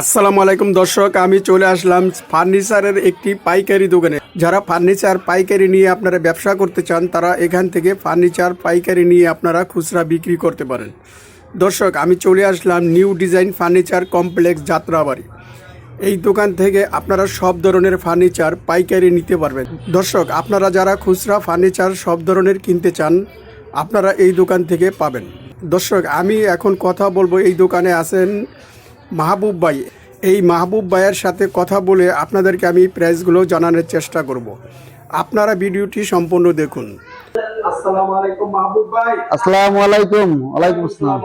আসসালামু আলাইকুম দর্শক, আমি চলে আসলাম ফার্নিচারের একটি পাইকারি দোকানে। যারা ফার্নিচার পাইকারি নিয়ে আপনারা ব্যবসা করতে চান, তারা এখান থেকে ফার্নিচার পাইকারি নিয়ে আপনারা খুচরা বিক্রি করতে পারেন। দর্শক, আমি চলে আসলাম new design furniture complex Jatrabari. এই দোকান থেকে আপনারা সব ধরনের ফার্নিচার পাইকারি নিতে পারবেন। দর্শক, আপনারা যারা খুচরা ফার্নিচার সব ধরনের কিনতে চান, আপনারা এই দোকান থেকে পাবেন। দর্শক, আমি এখন কথা বলব, এই দোকানে আছেন মাহবুব ভাই এই মাহবুব ভাইয়ের সাথে কথা বলে আপনাদেরকে আমি প্রাইসগুলো জানানোর চেষ্টা করব। আপনারা ভিডিওটি সম্পূর্ণ দেখুন। আসসালামু আলাইকুম মাহবুব ভাই। আসসালামু আলাইকুম। ওয়ালাইকুম আসসালাম।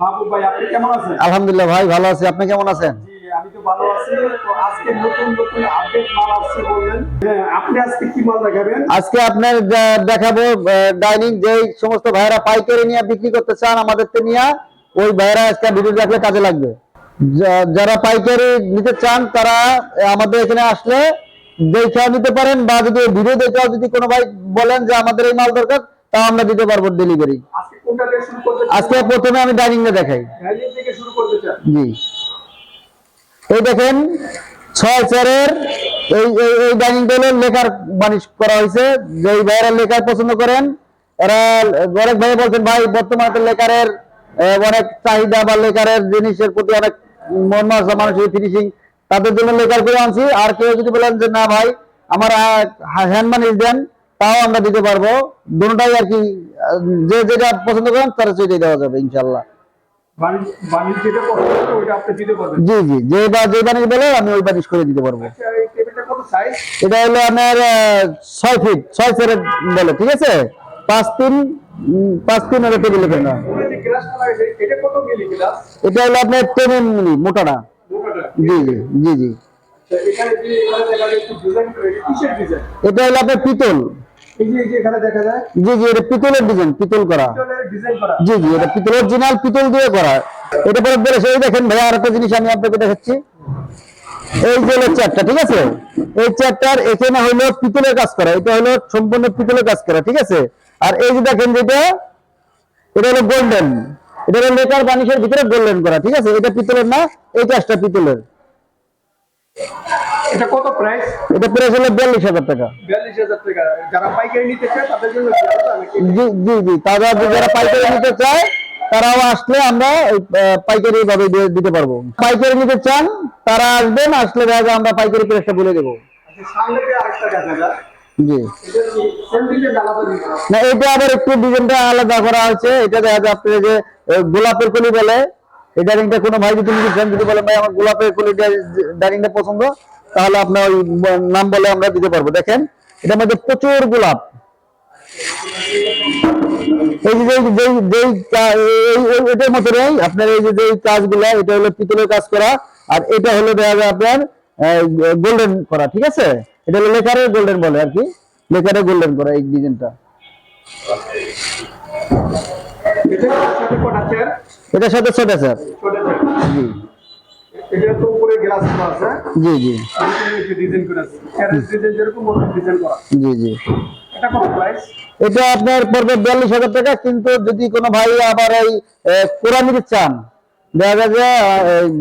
মাহবুব ভাই আপনি কেমন আছেন? আলহামদুলিল্লাহ ভাই ভালো আছি। আপনি কেমন আছেন? আমি তো ভালো আছি। তো আজকে নতুন নতুন আপডেট মাল আসছে বললেন। হ্যাঁ আপনি আজকে কি মাল দেখাবেন? আজকে আপনার দেখাবো ডাইনিং যে সমস্ত ভাইরা পাইকারি নিয়ে বিক্রি করতে চান আমাদের নিয়ে ওই ভাইরা আজকে ভিডিও দেখলে কাজে লাগবে। যারা পাইকারি নিতে চান তারা আমাদের এখানে আসলে দেখেও নিতে পারেন বা যদি ভিডিও দেখেও যদি কোনো ভাই বলেন যে আমাদের এই মাল দরকার তাও আমরা দিতে পারব ডেলিভারি আজকে প্রথমে আমি ডাইনিং দেখাই। করতে চান? জি। এই দেখেন ছয় চারের এই এই ডাইনিং টেবিলের লেখার বানিশ করা হয়েছে। যে ভাইয়েরা লেখার পছন্দ করেন এরা অনেক ভাই বলছেন ভাই বর্তমানে লেখারের অনেক চাহিদা বা লেখারের জিনিসের প্রতি অনেক মন মাসা মানুষের ফিনিশিং তাদের জন্য লেখার করে আনছি। আর কেউ যদি বলেন যে না ভাই আমার হ্যান্ড মানিশ দেন তাও আমরা দিতে পারব। দুটাই আর কি যে যেটা পছন্দ করেন তারা সেটাই দেওয়া যাবে ইনশাল্লাহ জি জি যে বা যে বানিশ বলে আমি ওই বানিশ করে দিতে পারব। আচ্ছা এটা হলো আপনার ছয় ফিট ছয় ফিটের বলে ঠিক আছে? পাঁচ তিন পাঁচ এটা হলো আপনার জি জি জি জি। এটা আপনার পিতল। জি জি, এটা পিতলের ডিজাইন, পিতল করা। জি জি, এটা পিতল দিয়ে করা। এটা পরে বেড়ে সেই দেখেন ভাইয়া আর একটা জিনিস আমি আপনাকে দেখাচ্ছি। এই যে হলো ঠিক আছে? এই চেয়ারটার এখানে হলো পিতলের কাজ করা, এটা হলো সম্পূর্ণ পিতলের কাজ করা, ঠিক আছে? আর এই যে দেখেন যেটা এটা হলো গোল্ডেন এটা হলো লেকার বানিশের ভিতরে গোল্ডেন করা ঠিক আছে? এটা পিতলের না? এই কাজটা পিতলের। এটা কত প্রাইস এটা প্রাইস হলো বিয়াল্লিশ হাজার টাকা। বিয়াল্লিশ হাজার টাকা। যারা পাইকারি নিতে চায় তাদের জন্য জি জি জি। তারা যারা পাইকারি নিতে চায় তারাও আসলে আমরা পাইকারি ভাবে দিতে পারব। পাইকারি নিতে চান তারা আসবেন আসলে আমরা পাইকারি প্রেসটা বলে দেবো। আচ্ছা, সামনে আরেকটা দেখা যায় এটা এটা এটা গোলাপের কলি বলে। এই ডাইনিংটা কোনো ভাই যদি চান যদি বলে, ভাই, আমার গোলাপের কলি ডাইনিংটা পছন্দ তাহলে আপনার ওই নাম বলে আমরা দিতে পারব। দেখেন, এটার মধ্যে প্রচুর গোলাপ। আপনার এই যে কাজগুলো, এটা হলো পিতলের কাজ করা। আর এটা হলো দেখা যায় আপনার গোল্ডেন করা, ঠিক আছে? এটা হলো লেকারের গোল্ডেন বলে আর কি। লেকারের গোল্ডেন করা এই ডিজাইনটা। এটা সাথে এটার ছোট স্যার জি। জি এটা আপনার পড়বে বিয়াল্লিশ হাজার টাকা কিন্তু যদি কোনো ভাই আবার এই আহ, কোরআ চান দেখা যায় যে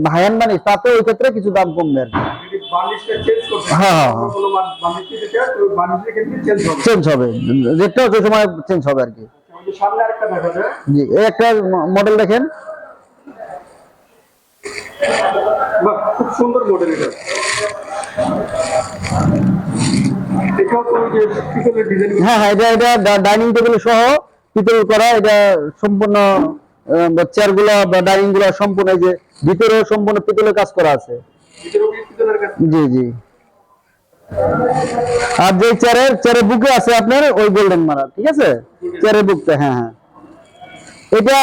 ভাইয়ান মানিস তাতে ওই ক্ষেত্রে কিছু দাম কমবে আর কি। চেঞ্জ হ্যাঁ, হ্যাঁ, হ্যাঁ। হবে রেটটাও সময় চেঞ্জ হবে আর কি। জি এই একটা মডেল দেখেন। খুব সুন্দর মডেল এটা। হ্যাঁ হ্যাঁ এটা এটা ডাইনিং টেবিল সহ পিতল করা এটা সম্পূর্ণ চেয়ারগুলা বা ডাইনিংগুলা সম্পূর্ণ এই যে ভিতরে সম্পূর্ণ পিতলের কাজ করা আছে। জি জি। আর যে চেয়ারের চেয়ারের বুকে আছে আপনার ওই গোল্ডেন মারা ঠিক আছে? চেয়ারের বুকটা হ্যাঁ হ্যাঁ। এটা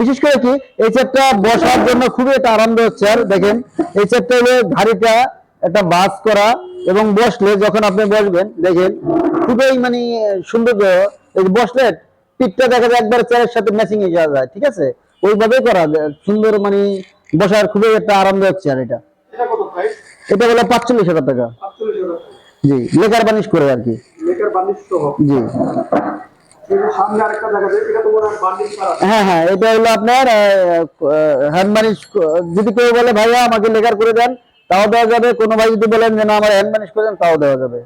বিশেষ করে কি এই চেয়ারটা বসার জন্য খুবই একটা আরামদায়ক চেয়ার দেখেন। এই চেয়ারটা হলো ঘাড়িটা একটা বাস করা এবং বসলে যখন আপনি বসবেন দেখেন খুবই মানে সুন্দর এই বসলে পিঠটা দেখা যায় একবার চেয়ারের সাথে ম্যাচিং হয়ে যাওয়া যায় ঠিক আছে? ওইভাবেই করা সুন্দর মানে বসার খুবই একটা আরামদায়ক চেয়ার এটা। এটা হলো পাঁচচল্লিশ হাজার টাকা। জি লেকার বানিশ করে আর কি। জি। তো হয় করা হ্যাঁ এটা হলো আপনার হ্যান্ড মানিশ যদি কেউ বলে ভাইয়া আমাকে লেখার করে দেন তাও দেওয়া যাবে। কোনো ভাই যদি বলেন যে না আমার হ্যান্ড মানিশ করে দেন তাও দেওয়া যাবে।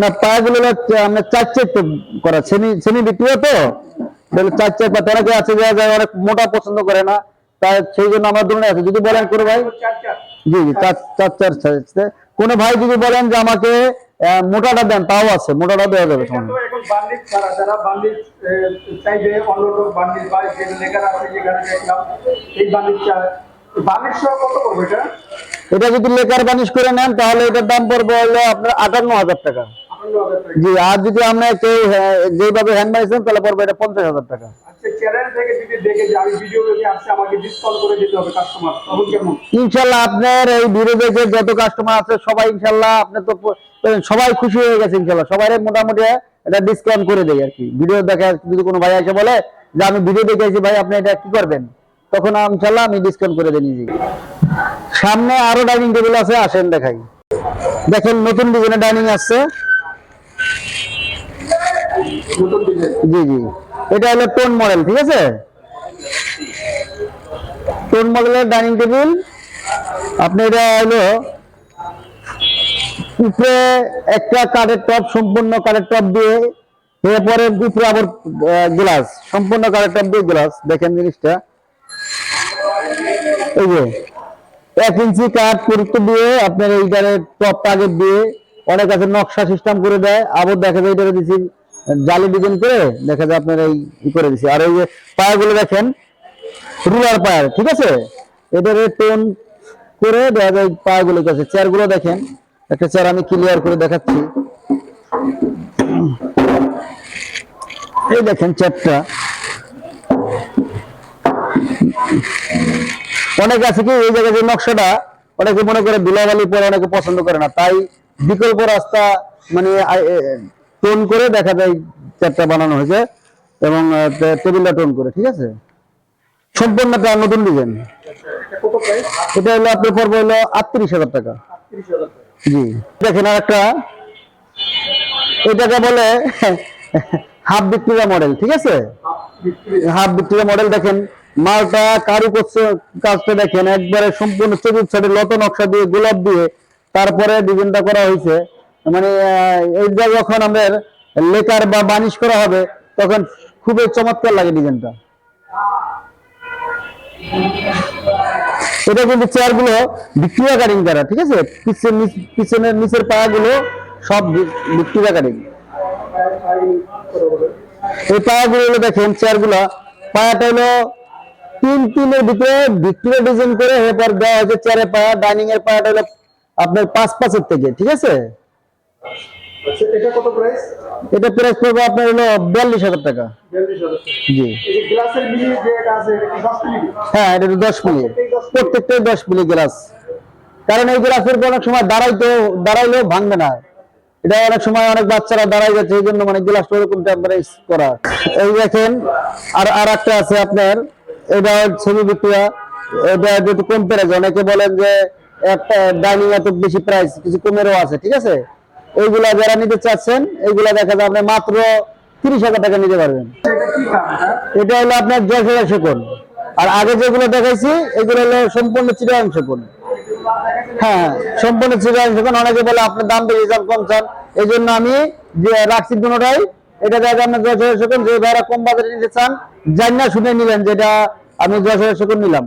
না পাগুলো আপনার চার চারটে করা সেমি সেমি বিক্রি তো। চার চার পাতা অনেকে আছে যে যে অনেক মোটা পছন্দ করে না। তাই সেই জন্য আমার ধরনের আছে। যদি বলেন কোনো ভাই। জি জি চার চার কোনো ভাই যদি বলেন যে আমাকে মোটাটা দেন তাও আছে মোটাটা দেওয়া যাবে এটা যদি লেকার বানিশ করে নেন তাহলে এটার দাম পড়বে হলো আপনার আটান্ন হাজার টাকা। জি আর যদি আমরা কেউ হ্যাঁ, যেভাবে হ্যান্ড বানিয়েছেন তাহলে পড়বে এটা পঞ্চাশ হাজার টাকা। আচ্ছা আমি তখন ইনশাল্লাহ আপনার এই ভিডিও দেখে যত কাস্টমার আছে সবাই ইনশাল্লাহ আপনি তো সবাই খুশি হয়ে গেছে ইনশাল্লাহ। সবাই মোটামুটি এটা ডিসকাউন্ট করে দেয় আর কি। ভিডিও দেখে যদি কোনো ভাই এসে বলে যে আমি ভিডিও দেখে ভাই আপনি এটা কি করবেন? তখন ইনশাল্লাহ আমি ডিসকাউন্ট করে দিই নিজে সামনে আরও ডাইনিং টেবিল আছে আসেন দেখাই। দেখেন নতুন ডিজাইনের ডাইনিং আসছে। জি জি। এটা হলো টোন মডেল, ঠিক আছে? টোন মডেলের ডাইনিং টেবিল। আপনি এটা হলো উপরে একটা কাঠের টপ সম্পূর্ণ কাঠের টপ দিয়ে, এরপরে উপরে আবার গ্লাস, সম্পূর্ণ কাঠের টপ দিয়ে গ্লাস। দেখেন জিনিসটা। এই যে, এক ইঞ্চি কাঠ পুরুত্ব দিয়ে আপনার এইটারে টপ টার্গেট দিয়ে অনেক আছে, নকশা সিস্টেম করে দেয়। আবার দেখা যায় এটারে দিচ্ছি জালি ডিজাইন করে দেখা যায় আপনার এই করে দিছি। আর এই যে পায়াগুলো দেখেন, রুলার পায়ার, ঠিক আছে? এটারে টোন করে দেখা যায় পায়াগুলো কাছে চেয়ারগুলো দেখেন, একটা চেয়ার আমি ক্লিয়ার করে দেখাচ্ছি। এই দেখেন চেয়ারটা। অনেক আছে কি, এই জায়গায় যে নকশাটা, অনেকে মনে করে ধুলাবালি পরে অনেকে পছন্দ করে না। তাই বিকল্প রাস্তা মানে টোন করে দেখা যায় চেয়ারটা বানানো হয়েছে এবং টেবিলটা টোন করে, ঠিক আছে? সম্পূর্ণটা নতুন ডিজাইন এটা হলো আপনার পড়বে হলো আটত্রিশ হাজার টাকা। জি। দেখেন আর একটা এটাকে বলে হাফ বিক্রিয়া মডেল ঠিক আছে? হাফ বিক্রিয়া মডেল দেখেন, মালটা কারু করছে কাজটা দেখেন, একবারে সম্পূর্ণ চতুর্থ সাইডে লত নকশা দিয়ে, গোলাপ দিয়ে, তারপরে ডিজাইনটা করা হয়েছে। মানে এইটা যখন আমাদের লেকার বা বানিশ করা হবে, তখন খুবই চমৎকার লাগে ডিজাইনটা। এটা কিন্তু চেয়ারগুলো ভিক্টোরিয়া কাটিং করা ঠিক আছে? পিছনের নিচ- পিছনের, নিচের পায়াগুলো সব ভি- ভিক্টোরিয়া কাটিং এই পায়াগুলো গুলো দেখেন, চেয়ারগুলো। পায়াটা হলো তিন তিনের ভিতরে ভিক্টোরিয়া ডিজাইন করে এরপর দেওয়া হয়েছে। চেয়ারের পায়া ডাইনিং এর পায়াটা হলো আপনার পাঁচ পাঁচের থেকে, ঠিক আছে? এটা কত প্রাইস এটা প্রাইস পড়বে আপনার হলো বিয়াল্লিশ হাজার টাকা। জি। হ্যাঁ এটা দশ মিলি। প্রত্যেকটাই দশ মিলি। গ্লাস কারণ এই গ্লাসের অনেক সময় দাঁড়াইতে দাঁড়াইলেও ভাঙবে না। এটা অনেক সময় অনেক বাচ্চারা দাঁড়াই যাচ্ছে এই জন্য মানে গ্লাসটা ওরকম টেম্পারেজ করা। এই দেখেন আর আর একটা আছে আপনার। এটা ছবি বিক্রিয়া। এটা কম অনেকে বলেন যে একটা ডাইনিং এত বেশি প্রাইস কিছু কমেরও আছে ঠিক আছে? এইগুলা যারা নিতে চাচ্ছেন এইগুলা দেখা যায় আপনি মাত্র তিরিশ হাজার টাকা নিতে পারবেন। এটা হলো আপনার যশোরের শকুন আর আগে যেগুলো দেখাইছি, এগুলো হলো সম্পূর্ণ চিরাং শকুন হ্যাঁ সম্পূর্ণ চিরাং শকুন অনেকে বলে আপনার দাম বেশি চান কম চান। এই জন্য আমি যে রাখছি দুটাই এটা দেখা আপনার যশোরের শকুন যে ভাইরা কম বাজারে নিতে চান জানি শুনে নিলেন যেটা আমি যশোরের শকুন নিলাম।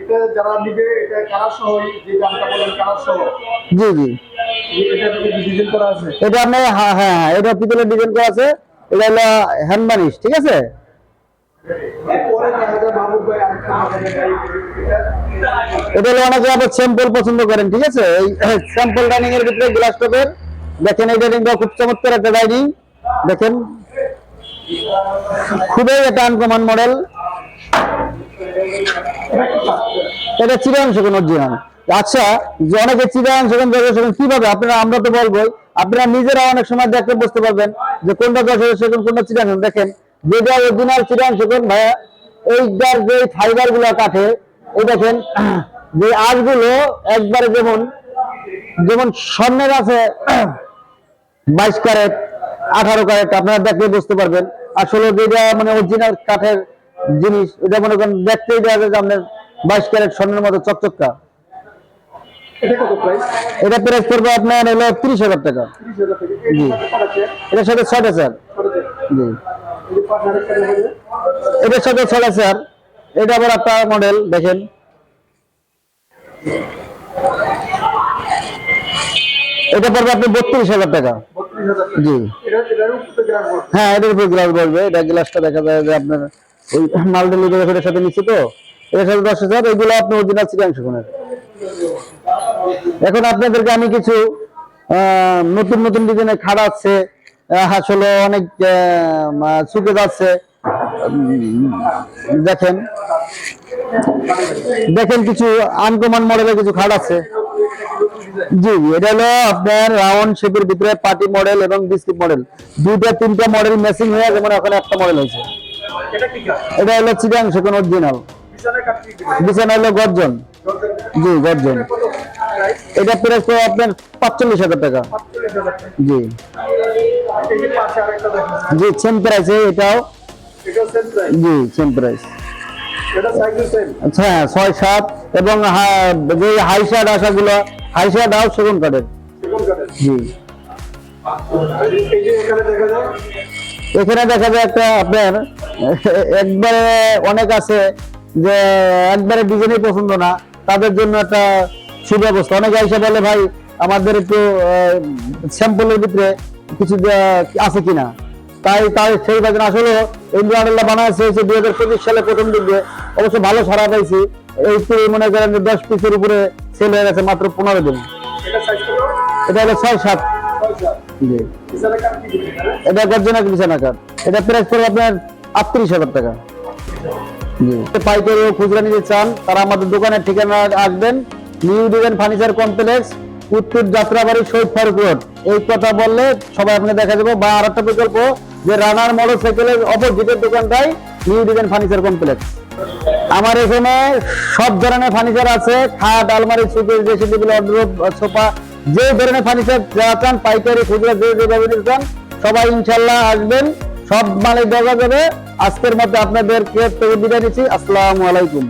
এটা যারা নিবে এটা কালার সহ? যে দামটা বলেন কালার সহ? জি জি। এটা ডিজাইন করা আছে? এটা আপনার হ্যাঁ হ্যাঁ হ্যাঁ এটা পিতলের ডিজাইন করা আছে। এটা হলো হ্যান্ড বানিশ ঠিক আছে? এটা এটা হলো অনেকে আবার স্যাম্পল পছন্দ করেন ঠিক আছে? এই স্যাম্পল ডাইনিং এর ভিতরে গ্লাস টপের দেখেন এই ডাইনিংটা খুব চমৎকার একটা ডাইনিং দেখেন খুবই একটা আনকমন মডেল এটা চিরাং সেখান অরিজিনাল। আচ্ছা যে অনেকে চিরাং সেখান কীভাবে? আপনারা, আমরা তো বলবোই আপনারা নিজেরা অনেক সময় দেখতে বুঝতে পারবেন যে কোনটা কোনটা দেখেন, যেটা অরিজিনাল চিরাং সেখান ভাইয়া যে ফাইবারগুলো কাঠে, এই দেখেন, যে আঁশগুলো একবারে যেমন যেমন স্বর্ণের আছে বাইশ ক্যারেট, আঠারো ক্যারেট, আপনারা দেখলে বুঝতে পারবেন। আসলে যেটা মানে অরিজিনাল কাঠের জিনিস এটা মনে করেন দেখতেই দেখা যায় আপনার বাইশ ক্যারেট স্বর্ণের মতো চকচকা। এটা প্রাইস করবে আপনার হলো তিরিশ হাজার টাকা। জি। এটার সাথে ছয়টা স্যার জি। এটার সাথে ছয়টা স্যার এটা আবার একটা মডেল দেখেন। এটা পড়বে আপনি বত্রিশ হাজার টাকা। জি। হ্যাঁ এটার উপর গ্লাস বলবে এটা গ্লাসটা দেখা যায় যে আপনার ওই সাথে তো? এটার সাথে দশ হাজার, এগুলো আপনি অরিজিনাল এখন আপনাদেরকে আমি কিছু নতুন নতুন খাড়া আছে আসলে অনেক সুকে যাচ্ছে দেখেন। দেখেন কিছু আনকমন মডেলের কিছু খাট আছে। জি এটা হলো আপনার রাউন্ড শেপের ভিতরে পার্টি মডেল এবং বিস্কিট মডেল দুইটা, তিনটা মডেল মেসিং হয়ে যেমন ওখানে একটা মডেল হয়েছে। এটা হলো চিটাং সেখানে অরিজিনাল বিছানা হলো গর্জন। জি গর্জন। এটা প্রাইস তো আপনার পাঁচচল্লিশ হাজার টাকা। জি। জি সেম প্রাইসে এটাও। জি সেম প্রাইস আচ্ছা হ্যাঁ ছয় সাত এবং যে হাই শার্ট আসাগুলো হাই শার্ট আও সেগুন কাঠের জি। এখানে দেখা যায় একটা আপনার, একবারে অনেক আছে যে একবারে ডিজাইনই পছন্দ না, তাদের জন্য একটা সুব্যবস্থা। অনেকে এসে বলে, ভাই, আমাদের একটু স্যাম্পলের ভিতরে কিছু আছে কিনা? তাই তাই সেই বাজার আসলে এই মডেলটা বানাইছে হচ্ছে দুই হাজার পঁচিশ সালে প্রথম দিকে অবশ্য ভালো সারা পাইছি। এই তো মনে করেন দশ পিসের উপরে সেল হয়ে গেছে মাত্র পনেরো দিন। এটা হলো ছয় সাত। জি। বিছানা কাঠ? এটা প্রাইস আপনার আটত্রিশ হাজার টাকা। জি। পাইকারি ও খুচরা নিতে চান, তারা আমাদের দোকানের ঠিকানা নিউ ডিজাইন ফার্নিচার কমপ্লেক্স, উত্তর যাত্রাবাড়ি শহীদ ফারুক রোড। এই কথা বললে সবাই আপনি দেখা যাবে। বা আর একটা বিকল্প, যে রানার মোটর সাইকেলের অপোজিটের দোকানটাই নিউ ডিজাইন ফার্নিচার কমপ্লেক্স। আমার এখানে সব ধরনের ফার্নিচার আছে, খাট, আলমারি টেবিল অর্ডার সোফা যে ধরনের ফার্নিচার চান, পাইকারি, খুচরা, যে চান, সবাই ইনশাল্লাহ আসবেন। সব মালিক দেখা যাবে। আজকের মধ্যে আপনাদেরকে বিদায় নিচ্ছি। আসসালামু আলাইকুম।